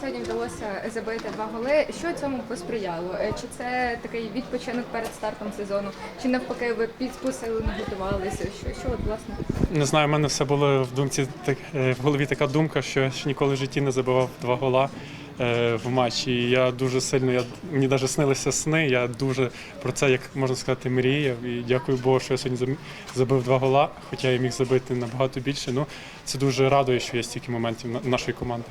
сьогодні вдалося забити два голи. Що цьому посприяло? Е, Чи це такий відпочинок перед стартом сезону? Чи навпаки ви підпусили, готувалися? Що, що от, власне? Не знаю, в мене все було в думці так, е, в голові така думка, що я ще ніколи в житті не забивав два гола в матчі. І я дуже сильно, я, мені навіть снилися сни. Я дуже про це, як можна сказати, мріяв. І дякую Богу, що я сьогодні забив два гола, хоча я міг забити набагато більше. Ну, це дуже радує, що є стільки моментів на- нашої команди.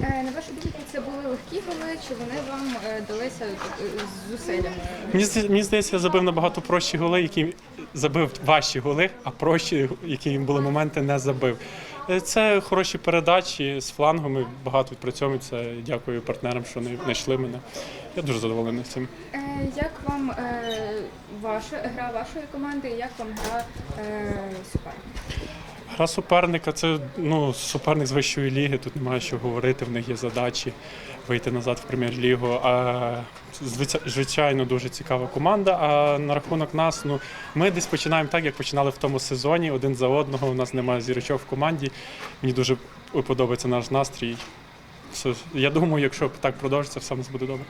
Е, На вашу думку, це були легкі голи, чи вони вам е, далися е, з зусиллями? Мені, мені здається, я забив набагато прощі голи, які забив важчі голи, а прощі, які були моменти, не забив. Е, Це хороші передачі з флангами, багато відпрацьовується. Дякую партнерам, що знайшли мене. Я дуже задоволений цим. Е, Як вам е, ваша гра вашої команди? Як вам гра суперника? Гра суперника це ну, суперник з вищої ліги. Тут немає що говорити. В них є задачі вийти назад в прем'єр-лігу. Звичайно дуже цікава команда. А на рахунок нас, ну ми десь починаємо так, як починали в тому сезоні. Один за одного. У нас немає зірочок в команді. Мені дуже подобається наш настрій. Я думаю, якщо так продовжиться, все нас буде добре.